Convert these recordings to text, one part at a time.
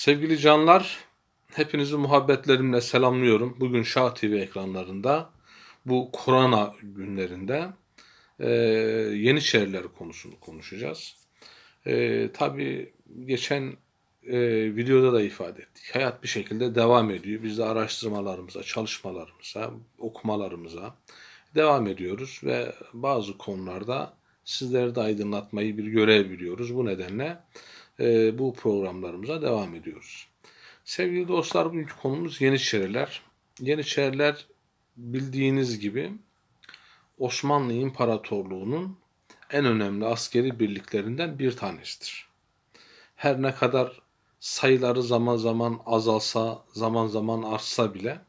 Sevgili canlar, hepinizi muhabbetlerimle selamlıyorum. Bugün Şah TV ekranlarında bu korona günlerinde e, Yeniçeriler konusunu konuşacağız. E, tabii geçen e, videoda da ifade ettik. Hayat bir şekilde devam ediyor. Biz de araştırmalarımıza, çalışmalarımıza, okumalarımıza devam ediyoruz ve bazı konularda sizleri de aydınlatmayı bir görev biliyoruz. Bu nedenle e, bu programlarımıza devam ediyoruz. Sevgili dostlar bugünkü konumuz Yeniçeriler. Yeniçeriler bildiğiniz gibi Osmanlı İmparatorluğu'nun en önemli askeri birliklerinden bir tanesidir. Her ne kadar sayıları zaman zaman azalsa, zaman zaman artsa bile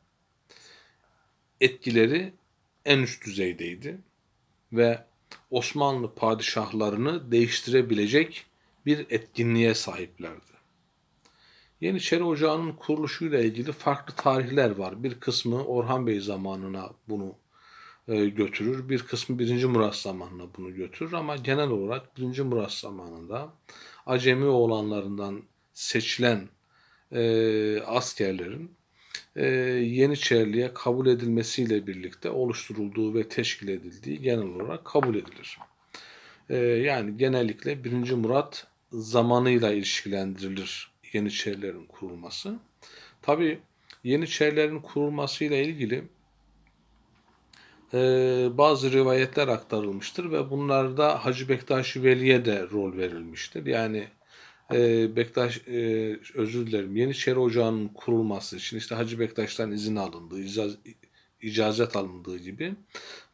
etkileri en üst düzeydeydi ve Osmanlı padişahlarını değiştirebilecek bir etkinliğe sahiplerdi. Yeniçeri Ocağı'nın kuruluşuyla ilgili farklı tarihler var. Bir kısmı Orhan Bey zamanına bunu e, götürür, bir kısmı 1. Murat zamanına bunu götürür ama genel olarak 1. Murat zamanında Acemi oğlanlarından seçilen e, askerlerin e, Yeniçeriliğe kabul edilmesiyle birlikte oluşturulduğu ve teşkil edildiği genel olarak kabul edilir. E, yani genellikle 1. Murat zamanıyla ilişkilendirilir Yeniçerilerin kurulması. Tabi Yeniçerilerin kurulmasıyla ilgili e, bazı rivayetler aktarılmıştır ve bunlarda Hacı Bektaşi Veli'ye de rol verilmiştir. Yani e, Bektaş e, özür dilerim Yeniçeri Ocağı'nın kurulması için işte Hacı Bektaş'tan izin alındığı, icaz, icazet alındığı gibi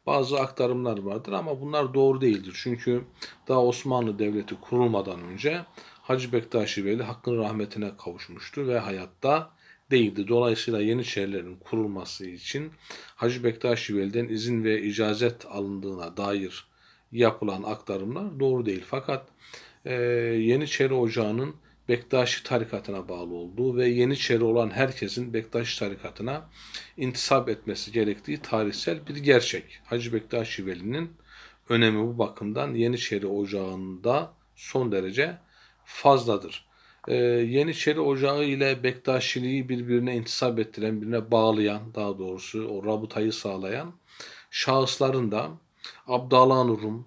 bazı aktarımlar vardır ama bunlar doğru değildir. Çünkü daha Osmanlı Devleti kurulmadan önce Hacı Bektaşi Veli hakkın rahmetine kavuşmuştu ve hayatta değildi. Dolayısıyla Yeniçerilerin kurulması için Hacı Bektaşi Veli'den izin ve icazet alındığına dair yapılan aktarımlar doğru değil. Fakat e, Yeniçeri Ocağı'nın Bektaşi tarikatına bağlı olduğu ve Yeniçeri olan herkesin Bektaşi tarikatına intisap etmesi gerektiği tarihsel bir gerçek. Hacı Bektaşi Veli'nin önemi bu bakımdan Yeniçeri Ocağı'nda son derece fazladır. Ee, Yeniçeri Ocağı ile Bektaşiliği birbirine intisap ettiren, birbirine bağlayan, daha doğrusu o rabıtayı sağlayan şahısların da Abdalan Rum,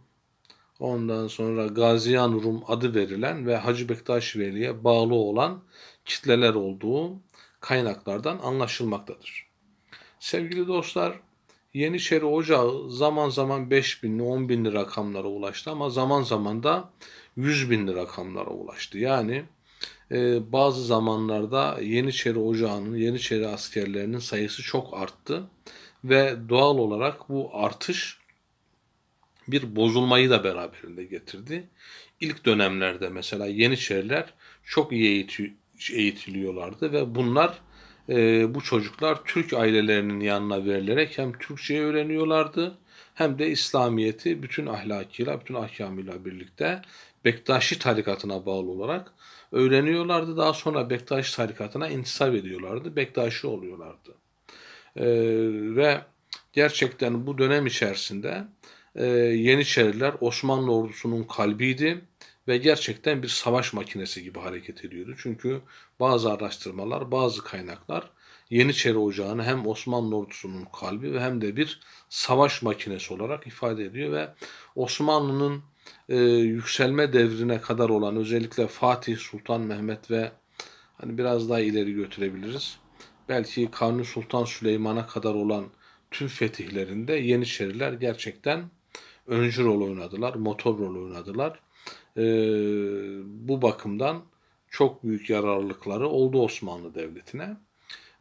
ondan sonra Gaziyan Rum adı verilen ve Hacı Bektaş Veli'ye bağlı olan kitleler olduğu kaynaklardan anlaşılmaktadır. Sevgili dostlar, Yeniçeri Ocağı zaman zaman 5 binli 10 binli rakamlara ulaştı ama zaman zaman da 100 binli rakamlara ulaştı. Yani e, bazı zamanlarda Yeniçeri Ocağı'nın, Yeniçeri askerlerinin sayısı çok arttı ve doğal olarak bu artış bir bozulmayı da beraberinde getirdi. İlk dönemlerde mesela Yeniçeriler çok iyi eğitiliyorlardı ve bunlar e, bu çocuklar Türk ailelerinin yanına verilerek hem Türkçeyi öğreniyorlardı hem de İslamiyet'i bütün ahlakıyla, bütün ahkamıyla birlikte Bektaşi tarikatına bağlı olarak öğreniyorlardı. Daha sonra Bektaşi tarikatına intisap ediyorlardı. Bektaşi oluyorlardı. E, ve gerçekten bu dönem içerisinde e, Yeniçeriler Osmanlı ordusunun kalbiydi ve gerçekten bir savaş makinesi gibi hareket ediyordu. Çünkü bazı araştırmalar, bazı kaynaklar Yeniçeri Ocağı'nı hem Osmanlı ordusunun kalbi ve hem de bir savaş makinesi olarak ifade ediyor ve Osmanlı'nın e, yükselme devrine kadar olan özellikle Fatih Sultan Mehmet ve hani biraz daha ileri götürebiliriz. Belki Kanuni Sultan Süleyman'a kadar olan tüm fetihlerinde Yeniçeriler gerçekten öncü rol oynadılar, motor rol oynadılar. E, bu bakımdan çok büyük yararlılıkları oldu Osmanlı Devleti'ne.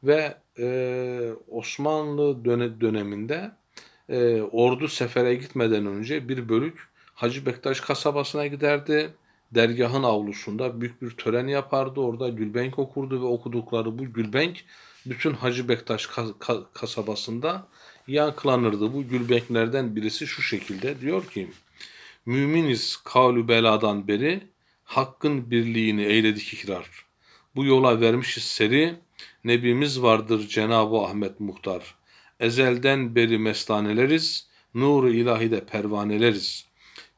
Ve e, Osmanlı döneminde e, ordu sefere gitmeden önce bir bölük Hacı Bektaş kasabasına giderdi. Dergahın avlusunda büyük bir tören yapardı. Orada Gülbenk okurdu ve okudukları bu Gülbenk bütün Hacı Bektaş kasabasında yankılanırdı. Bu Gülbenklerden birisi şu şekilde diyor ki Müminiz kavlu beladan beri hakkın birliğini eyledik ikrar. Bu yola vermişiz seri Nebimiz vardır Cenab-ı Ahmet Muhtar. Ezelden beri mestaneleriz, nuru ilahide pervaneleriz.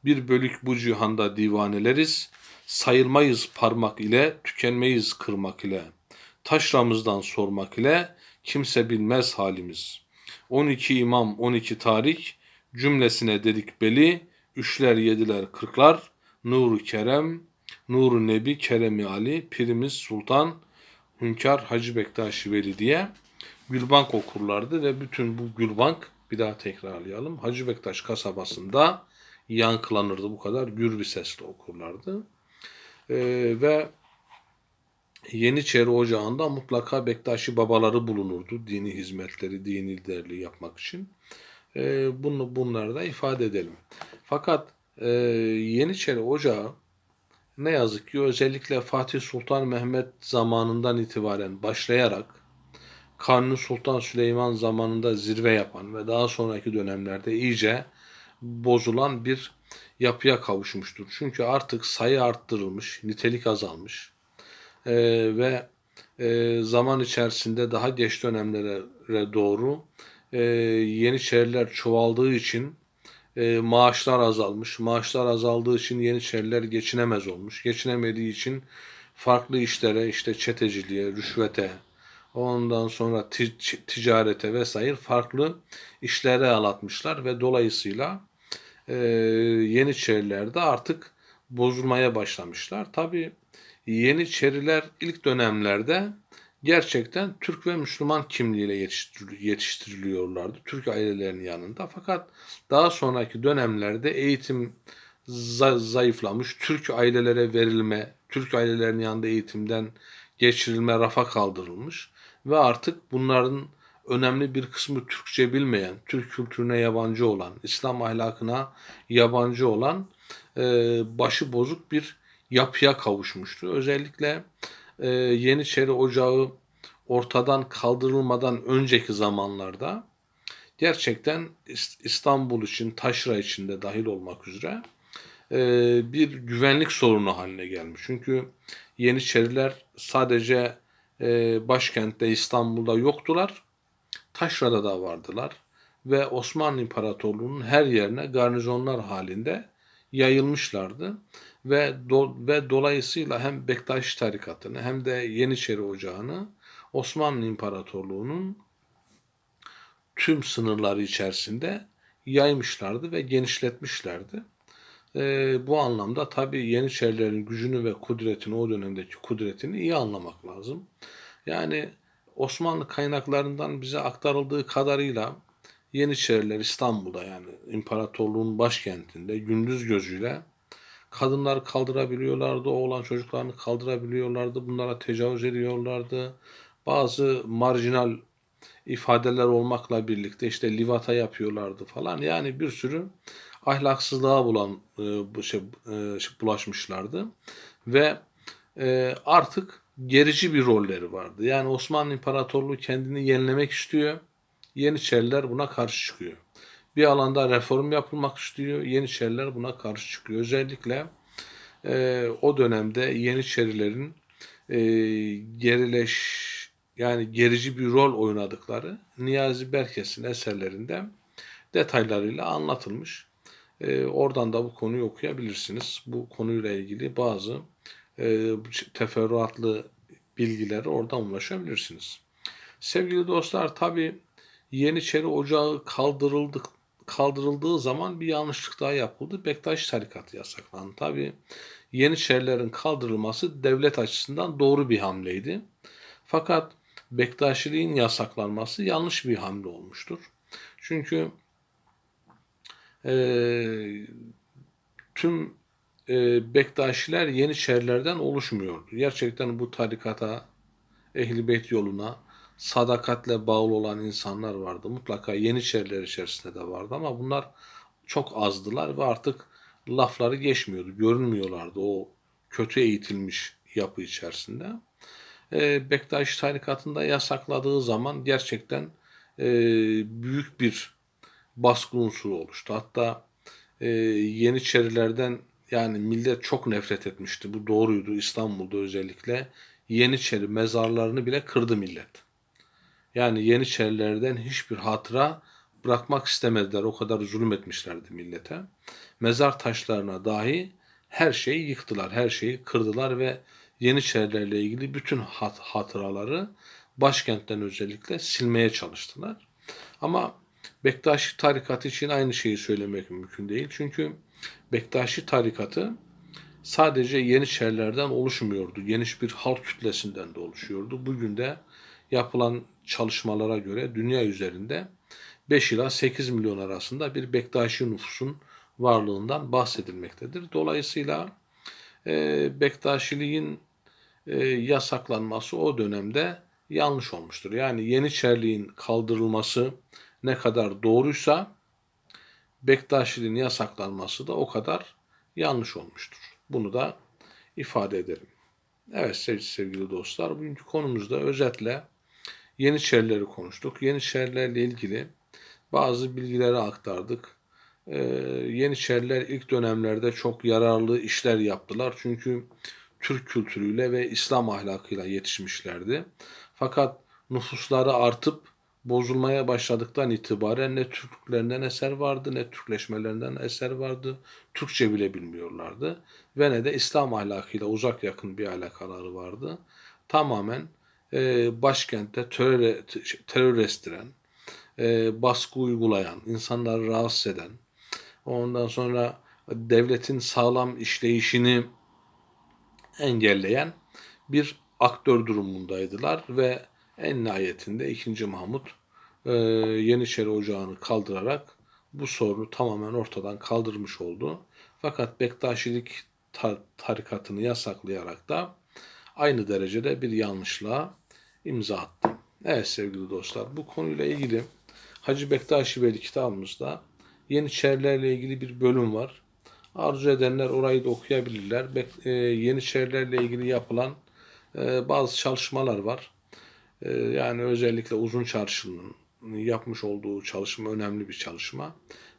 Bir bölük bu cihanda divaneleriz, sayılmayız parmak ile, tükenmeyiz kırmak ile. Taşramızdan sormak ile kimse bilmez halimiz. 12 imam, 12 tarik, cümlesine dedik beli, üçler yediler kırklar, nuru kerem, nuru nebi, keremi Ali, pirimiz sultan, hünkâr Hacı Bektaşi Veli diye Gülbank okurlardı ve bütün bu Gülbank bir daha tekrarlayalım. Hacı Bektaş kasabasında yankılanırdı bu kadar gür bir sesle okurlardı. Ee, ve Yeniçeri Ocağı'nda mutlaka Bektaşi babaları bulunurdu. Dini hizmetleri, dini liderliği yapmak için. Ee, bunu bunları da ifade edelim. Fakat e, Yeniçeri Ocağı ne yazık ki özellikle Fatih Sultan Mehmet zamanından itibaren başlayarak Kanuni Sultan Süleyman zamanında zirve yapan ve daha sonraki dönemlerde iyice bozulan bir yapıya kavuşmuştur. Çünkü artık sayı arttırılmış, nitelik azalmış e, ve e, zaman içerisinde daha geç dönemlere doğru e, Yeniçeriler çoğaldığı için e, maaşlar azalmış. Maaşlar azaldığı için Yeniçeriler geçinemez olmuş. Geçinemediği için farklı işlere işte çeteciliğe, rüşvete, ondan sonra ticarete vesaire farklı işlere alatmışlar ve dolayısıyla e, Yeniçeriler de artık bozulmaya başlamışlar. Tabi Yeniçeriler ilk dönemlerde gerçekten Türk ve Müslüman kimliğiyle yetiştiriliyorlardı. Türk ailelerinin yanında. Fakat daha sonraki dönemlerde eğitim zayıflamış, Türk ailelere verilme, Türk ailelerinin yanında eğitimden geçirilme rafa kaldırılmış ve artık bunların önemli bir kısmı Türkçe bilmeyen, Türk kültürüne yabancı olan, İslam ahlakına yabancı olan başı bozuk bir yapıya kavuşmuştu. Özellikle e, Yeniçeri Ocağı ortadan kaldırılmadan önceki zamanlarda gerçekten İstanbul için, Taşra için de dahil olmak üzere e, bir güvenlik sorunu haline gelmiş. Çünkü Yeniçeriler sadece e, başkentte İstanbul'da yoktular. Taşra'da da vardılar ve Osmanlı İmparatorluğu'nun her yerine garnizonlar halinde yayılmışlardı ve do, ve dolayısıyla hem Bektaş tarikatını hem de Yeniçeri Ocağı'nı Osmanlı İmparatorluğu'nun tüm sınırları içerisinde yaymışlardı ve genişletmişlerdi. E, bu anlamda tabi Yeniçerilerin gücünü ve kudretini o dönemdeki kudretini iyi anlamak lazım. Yani Osmanlı kaynaklarından bize aktarıldığı kadarıyla Yeniçeriler İstanbul'da yani imparatorluğun başkentinde gündüz gözüyle kadınlar kaldırabiliyorlardı, oğlan çocuklarını kaldırabiliyorlardı, bunlara tecavüz ediyorlardı. Bazı marjinal ifadeler olmakla birlikte işte livata yapıyorlardı falan. Yani bir sürü ahlaksızlığa bulan e, şey, e, bulaşmışlardı ve e, artık gerici bir rolleri vardı. Yani Osmanlı İmparatorluğu kendini yenilemek istiyor. Yeniçeriler buna karşı çıkıyor. Bir alanda reform yapılmak istiyor. Yeniçeriler buna karşı çıkıyor. Özellikle e, o dönemde Yeniçerilerin e, gerileş yani gerici bir rol oynadıkları Niyazi Berkes'in eserlerinde detaylarıyla anlatılmış. E, oradan da bu konuyu okuyabilirsiniz. Bu konuyla ilgili bazı e, teferruatlı bilgileri oradan ulaşabilirsiniz. Sevgili dostlar tabi Yeniçeri Ocağı kaldırıldık kaldırıldığı zaman bir yanlışlık daha yapıldı. Bektaş tarikatı yasaklandı. Tabi Yeniçerilerin kaldırılması devlet açısından doğru bir hamleydi. Fakat Bektaşiliğin yasaklanması yanlış bir hamle olmuştur. Çünkü e, tüm e, Bektaşiler Yeniçerilerden oluşmuyordu. Gerçekten bu tarikata, Ehli Beyt yoluna sadakatle bağlı olan insanlar vardı. Mutlaka Yeniçeriler içerisinde de vardı ama bunlar çok azdılar ve artık lafları geçmiyordu, görünmüyorlardı o kötü eğitilmiş yapı içerisinde. E, Bektaş tarikatında yasakladığı zaman gerçekten e, büyük bir baskı unsuru oluştu. Hatta e, Yeniçerilerden yani millet çok nefret etmişti. Bu doğruydu İstanbul'da özellikle. Yeniçeri mezarlarını bile kırdı millet. Yani Yeniçerilerden hiçbir hatıra bırakmak istemediler. O kadar zulüm etmişlerdi millete. Mezar taşlarına dahi her şeyi yıktılar, her şeyi kırdılar ve Yeniçerilerle ilgili bütün hat- hatıraları başkentten özellikle silmeye çalıştılar. Ama Bektaşi tarikatı için aynı şeyi söylemek mümkün değil. Çünkü Bektaşi tarikatı sadece Yeniçerilerden oluşmuyordu. Geniş bir halk kütlesinden de oluşuyordu. Bugün de yapılan çalışmalara göre dünya üzerinde 5 ila 8 milyon arasında bir Bektaşi nüfusun varlığından bahsedilmektedir. Dolayısıyla e, Bektaşiliğin e, yasaklanması o dönemde yanlış olmuştur. Yani Yeniçeriliğin kaldırılması ne kadar doğruysa Bektaşiliğin yasaklanması da o kadar yanlış olmuştur. Bunu da ifade ederim. Evet sevgili dostlar bugünkü konumuzda özetle Yeniçerileri konuştuk. Yeniçerilerle ilgili bazı bilgileri aktardık. Ee, Yeniçeriler ilk dönemlerde çok yararlı işler yaptılar. Çünkü Türk kültürüyle ve İslam ahlakıyla yetişmişlerdi. Fakat nüfusları artıp bozulmaya başladıktan itibaren ne Türklerinden eser vardı ne Türkleşmelerinden eser vardı. Türkçe bile bilmiyorlardı. Ve ne de İslam ahlakıyla uzak yakın bir alakaları vardı. Tamamen e, başkentte terör, terör estiren, e, baskı uygulayan, insanları rahatsız eden, ondan sonra devletin sağlam işleyişini engelleyen bir aktör durumundaydılar ve en nihayetinde 2. Mahmut e, Yeniçeri Ocağı'nı kaldırarak bu sorunu tamamen ortadan kaldırmış oldu. Fakat Bektaşilik tar- tarikatını yasaklayarak da aynı derecede bir yanlışlığa imza attı. Evet sevgili dostlar bu konuyla ilgili Hacı Bektaşi Veli kitabımızda Yeniçerilerle ilgili bir bölüm var. Arzu edenler orayı da okuyabilirler. Bek- e, Yeniçerilerle ilgili yapılan e, bazı çalışmalar var. E, yani özellikle Uzun Çarşı'nın yapmış olduğu çalışma önemli bir çalışma.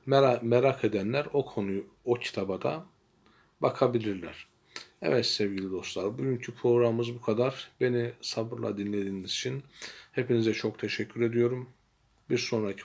Merak, merak edenler o konuyu, o kitaba da bakabilirler. Evet sevgili dostlar, bugünkü programımız bu kadar. Beni sabırla dinlediğiniz için hepinize çok teşekkür ediyorum. Bir sonraki